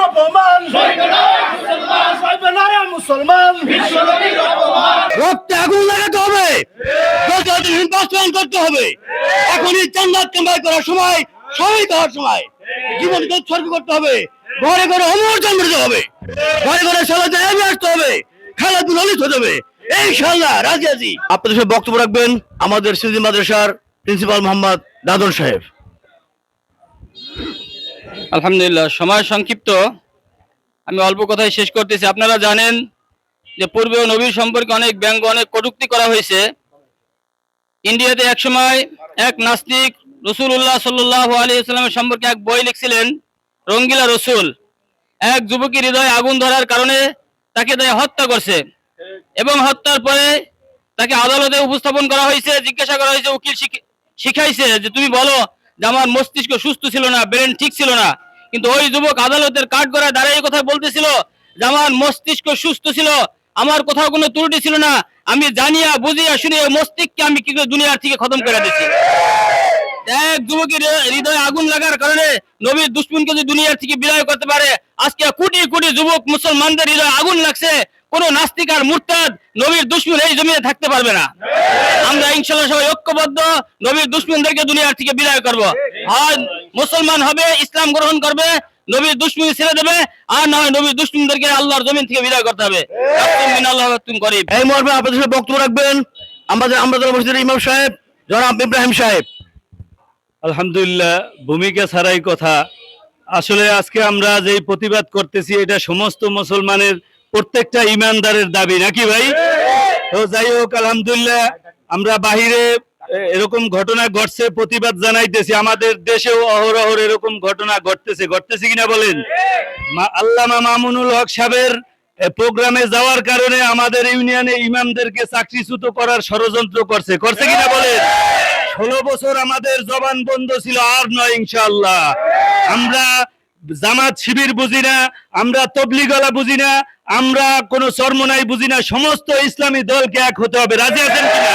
অপমান। মুসলমান। জীবনকে করতে হবে। ঘরে ঘরে অমর হবে। ঘরে ঘরে আসতে হবে। রাজি আপনাদের সব বক্তব্য রাখবেন আমাদের সিজি মাদ্রাসার প্রিন্সিপাল মোহাম্মদ দাদন সাহেব। আলহামদুলিল্লাহ, সময় সংক্ষিপ্ত। আমি অল্প কথাই শেষ করতেছি। আপনারা জানেন যে পূর্বেও নবীর সম্পর্কে অনেক ব্যঙ্গ, অনেক কটুক্তি করা হয়েছে। ইন্ডিয়াতে এক সময় এক নাস্তিক রসুল্লাহ সাল্লাহ আলিয়াল্লামের সম্পর্কে এক বই লিখছিলেন, রঙ্গিলা রসুল। এক যুবকের হৃদয়ে আগুন ধরার কারণে তাকে তাই হত্যা করছে এবং হত্যার পরে তাকে আদালতে উপস্থাপন করা হয়েছে, জিজ্ঞাসা করা হয়েছে, উকিল শিখ- শিখাইছে যে, তুমি বলো যে আমার মস্তিষ্ক সুস্থ ছিল না ব্রেন ঠিক ছিল না, কিন্তু ওই যুবক আদালতের কাঠ গড়ায় দাঁড়িয়ে কথা বলতেছিল যে আমার মস্তিষ্ক সুস্থ ছিল, আমার কোথাও কোনো ত্রুটি ছিল না, আমি জানিয়া, বুঝিয়া, শুনিয়া মস্তিষ্ককে আমি কি করে দুনিয়ার থেকে খতম করে দিচ্ছি? এক যুবকের হৃদয়ে আগুন লাগার কারণে নবীর দুশ্মনকে যদি দুনিয়ার থেকে বিদায় করতে পারে, আজকে কোটি কোটি যুবক মুসলমানদের হৃদয়ে আগুন লাগছে। কোন নাস্তিক আর মুরতাদ নবীর দুশ্মন এই জমিনে থাকতে পারবে না। আমরা ইনশাল্লাহ সবাই ঐক্যবদ্ধ, নবীর দুশ্মনদেরকে দুনিয়ার থেকে বিদায় করব। হয় মুসলমান হবে, ইসলাম গ্রহণ করবে, নবীর দুশ্মন ছেড়ে দেবে, আর না হয় নবীর দুশ্মনদেরকে আল্লাহর জমিন থেকে বিদায় করতে হবে। এই মর্মে আপনাদের বক্তব্য রাখবেন। আমাদের মসজিদের ইমাম সাহেব, জনাব ইব্রাহিম সাহেব আলহামদুলিল্লাহ, ভূমিকা ছাড়াই কথা। আসলে আজকে আমরা যেই প্রতিবাদ করতেছি, এটা সমস্ত মুসলমানের প্রত্যেকটা ইমানদারের দাবি, নাকি ভাই? তো যাই হোক, আলহামদুলিল্লাহ, আমরা বাহিরে এরকম ঘটনা ঘটছে, প্রতিবাদ জানাইতেছি। আমাদের দেশেও অহরহর এরকম ঘটনা ঘটতেছে। ঘটতেছে কিনা বলেন? আল্লামা মামুনুল হক সাহেবের প্রোগ্রামে যাওয়ার কারণে আমাদের ইউনিয়নে ইমামদেরকে চাকরিচ্যুত করার ষড়যন্ত্র করছে। করছে কিনা বলেন? ষোলো বছর আমাদের জবান বন্ধ ছিল, আর নয় ইনশাল্লাহ আমরা জামাত শিবির বুঝি না, আমরা তবলিগলা বুঝি না, আমরা কোনো চর্মনাই বুঝি না, সমস্ত ইসলামী দলকে এক হতে হবে। রাজি আছেন কিনা?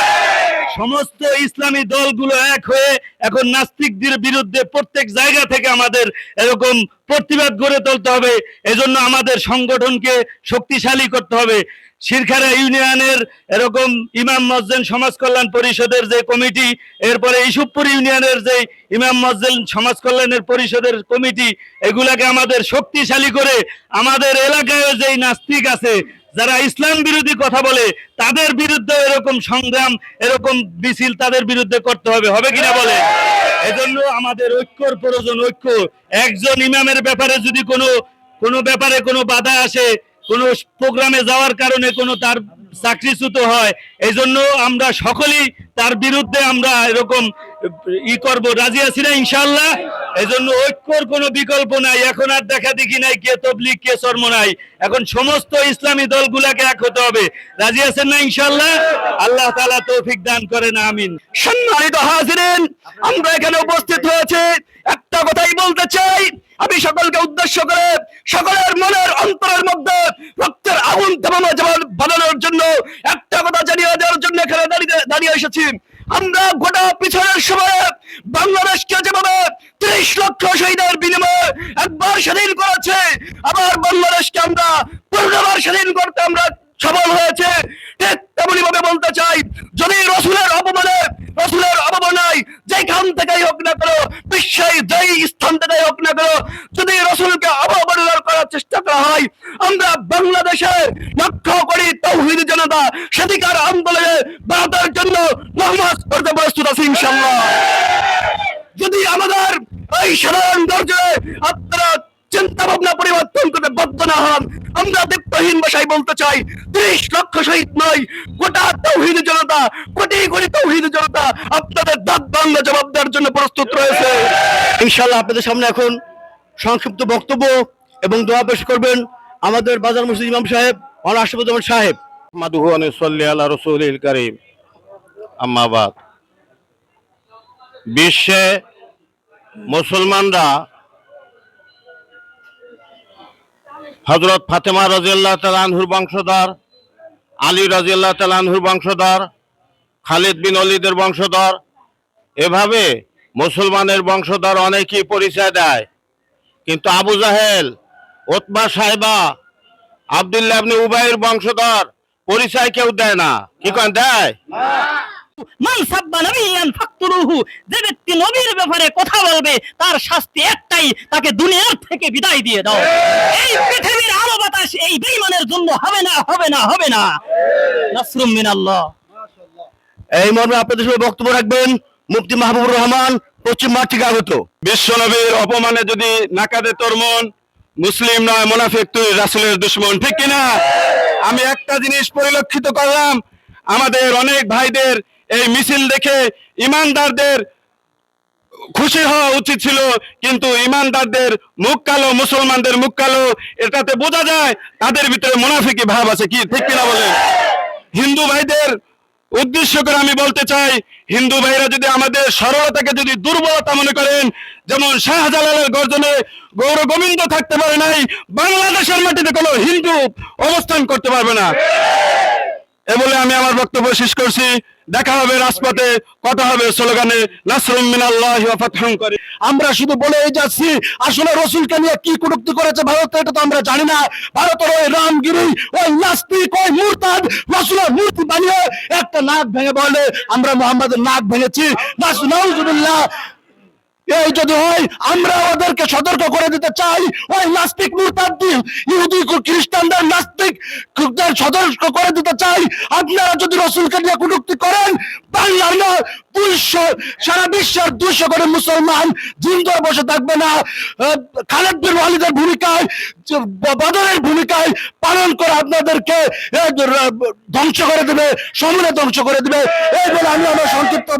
সমস্ত ইসলামী দলগুলো এক হয়ে এখন নাস্তিকদের বিরুদ্ধে প্রত্যেক জায়গা থেকে আমাদের এরকম প্রতিবাদ গড়ে তুলতে হবে। এজন্য আমাদের সংগঠনকে শক্তিশালী করতে হবে। শিরখারা ইউনিয়নের এরকম ইমাম মসজিদ সমাজ কল্যাণ পরিষদের যে কমিটি, এরপরে ইসুপুর ইউনিয়নের যে ইমাম মসজিদ সমাজ কল্যাণের পরিষদের কমিটি, এগুলাকে আমাদের শক্তিশালী করে আমাদের এলাকায় যেই নাস্তিক আছে যারা ইসলাম বিরোধী কথা বলে, তাদের বিরুদ্ধে এরকম সংগ্রাম, এরকম মিছিল তাদের বিরুদ্ধে করতে হবে হবে কিনা বলে? এজন্য আমাদের ঐক্যর প্রয়োজন, ঐক্য। একজন ইমামের ব্যাপারে যদি কোনো কোনো ব্যাপারে কোনো বাধা আসে, কোনো প্রোগ্রামে যাওয়ার কারণে কোনো তার চাকরিচ্যুত হয় এই আমরা সকলেই তার বিরুদ্ধে আমরা এরকম ই করব, রাজি আছি না ইনশাল্লাহ এই জন্য ঐক্যর কোনো বিকল্প নাই। এখন আর দেখা দেখি নাই কে তবলিগ, কে শর্ম নাই এখন সমস্ত ইসলামী দলগুলাকে এক হতে হবে। রাজি আছেন না ইনশাল্লাহ আল্লাহ তাআলা তৌফিক দান করেন, আমিন। সম্মানিত হাজিরেন, আমরা এখানে উপস্থিত হয়েছে। একটা কথাই বলতে চাই। আমি সকলকে উদ্দেশ্য করে সকলের মনের অন্তরের মধ্যে রক্তের আগুন যেমন বানানোর জন্য একটা কথা জানিয়ে দেওয়ার জন্য এখানে দাঁড়িয়ে দাঁড়িয়ে এসেছি। আমরা গোটা পিছনের সময়ে বাংলাদেশকে যেভাবে ত্রিশ লক্ষ শহীদের বিনিময়ে একবার স্বাধীন করেছে, আবার বাংলাদেশকে আমরা পূর্ণবার স্বাধীন করতে আমরা সফল হয়েছে। ঠিক তেমনি ভাবে বলতে চাই, যদি রসুলের অপমানে, রসুলের অবমানায় যেখান থেকেই হোক না কেন, বিশ্বের যেই স্থান থেকেই হোক না কেন, যদি চেষ্টা করা হয়। আমরা বাংলাদেশে লক্ষ্য করি তৌহিদ জনতা স্বাধিকার আন্দোলনে ভারতের জন্য নমাজ করতে প্রস্তুত আছি যদি আমাদের এই সাধারণ দর্জনে আপনারা চিন্তা ভাবনা পরিবর্তন করতে বাধ্য না হন, আমরা দীপ্তহীন ভাষায় বলতে চাই, ত্রিশ লক্ষ শহীদ নয়, গোটা তৌহিদ জনতা, কোটি কোটি তৌহিদ জনতা আপনাদের দাঁত বাংলা জবাব দেওয়ার জন্য প্রস্তুত রয়েছে। ইনশাল্লাহ আপনাদের সামনে এখন সংক্ষিপ্ত বক্তব্য। এবং দোয়া পেশ করবেন আমাদের বাজার মসজিদ ইমাম সাহেব অন আশরাফুজ্জামান সাহেব। মাদুহু আনুসল্লি আলা রসুলিল করিম। আম্মাবাদ বিশ্বে মুসলমানরা হজরত ফাতেমা রাজিয়াল্লাহ তালানহুর বংশধর, আলী রাজিয়াল্লাহ তালানহুর বংশধর, খালিদ বিন অলিদের বংশধর, এভাবে মুসলমানের বংশধর অনেকেই পরিচয় দেয়। কিন্তু আবু জাহেল ওতবা সাহেবা আবদুল্লাহ আপনি উবাইয়ের বংশধর পরিচয় কেউ দেয় না। কি কন দেয়? মান সাব্বা নবিয়ান ফাকতুরুহু যে ব্যক্তি নবীর ব্যাপারে কথা বলবে তার শাস্তি একটাই তাকে দুনিয়ার থেকে বিদায় দিয়ে দাও। এই পৃথিবীর আলো বাতাস এই বেঈমানের জন্য হবে না হবে না হবে না। নাসরুম মিনাল্লাহ। এই মর্মে আপনাদের সঙ্গে বক্তব্য রাখবেন। মুফতি মাহবুবুর রহমান পশ্চিম মাঠ থেকে আগত। বিশ্বনবীর অপমানে যদি নাকাদে তোর মন মুসলিম নয়, মোনাফিক তুই রাসুলের দুশ্মন, ঠিক কিনা? আমি একটা জিনিস পরিলক্ষিত করলাম, আমাদের অনেক ভাইদের এই মিছিল দেখে ইমানদারদের খুশি হওয়া উচিত ছিল, কিন্তু ইমানদারদের মুখ কালো, মুসলমানদের মুখ কালো, এটাতে বোঝা যায় তাদের ভিতরে মুনাফিকি ভাব আছে কি, ঠিক কিনা বলেন? হিন্দু ভাইদের উদ্দেশ্য করে আমি বলতে চাই, হিন্দু ভাইরা যদি আমাদের সরলতাকে যদি দুর্বলতা মনে করেন, যেমন শাহজালালের গর্জনে গৌর গোবিন্দ থাকতে পারে নাই, বাংলাদেশের মাটিতে কোনো হিন্দু অবস্থান করতে পারবে না। এ বলে আমি আমার বক্তব্য শেষ করছি। দেখা হবে রাজপথে, কথা হবে স্লোগানে আমরা শুধু বলে যাচ্ছি, আসলে রসুলকে নিয়ে কি কটুক্তি করেছে ভারত, এটা তো আমরা জানি না। ভারতের ওই রামগিরি, ওই নাস্তিক, ওই মুরতাদ, রসুলের মূর্তি বানিয়ে একটা নাক ভেঙে বলে, আমরা মোহাম্মদের নাক ভেঙেছি। নাউজুবিল্লাহ এই যদি হয়, আমরা ওদেরকে সতর্ক করে দিতে চাই। ওই নাস্তিক মুরতাদ্দিন, ইহুদি খ্রিস্টানদের নাস্তিক সতর্ক করে দিতে চাই। আপনারা যদি রসুলকে নিয়ে কটুক্তি করেন, বাংলার না, দুইশো, সারা বিশ্বের দুইশো করে মুসলমান জিন্দর বসে থাকবে না। খালেদ বিন ওয়ালিদের ভূমিকায় যে ব- বদরের ভূমিকায় পালন করে আপনাদেরকে ধ্বংস করে দেবে সমূলে ধ্বংস করে দেবে। এই বলে আমি আমার সংক্ষিপ্ত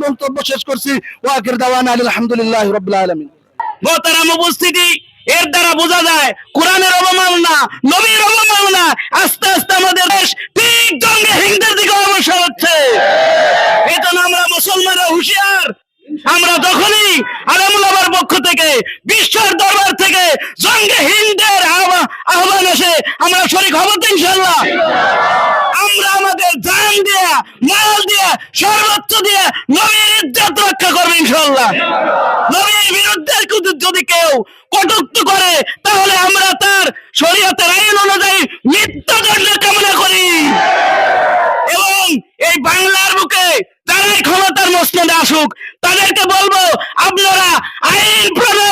শেষ করছি। ওয়াকির দাওয়ান আলহামদুলিল্লাহ আলমিন। মোহতারাম উপস্থিতি, এর দ্বারা বোঝা যায় কোরআনের অবমাননা, নবীর অবমাননা, আস্তে আস্তে আমাদের দেশ ঠিক হিংদের দিকে অগ্রসর হচ্ছে। এই আমরা মুসলমানরা হুঁশিয়ার। আমরা যখনই আলমুলাবার পক্ষ থেকে, বিশ্বের দরবার থেকে জঙ্গে হিন্দের আহ্বান আসে আমরা শরিক হব তো ইনশাল্লাহ আমরা আমাদের জান দিয়া, মাল দিয়া, সর্বোচ্চ দিয়ে নবীর ইজ্জত রক্ষা করব ইনশাল্লাহ নবীর বিরুদ্ধে যদি- যদি কেউ কটুক্ত করে, তাহলে আমরা তার শরীয়তের আইন অনুযায়ী মৃত্যুদণ্ড কামনা করি। এবং এই বাংলার বুকে যারাই ক্ষমতার মসনদে আসুক, তাদেরকে বলব, আপনারা আইন প্রণয়ন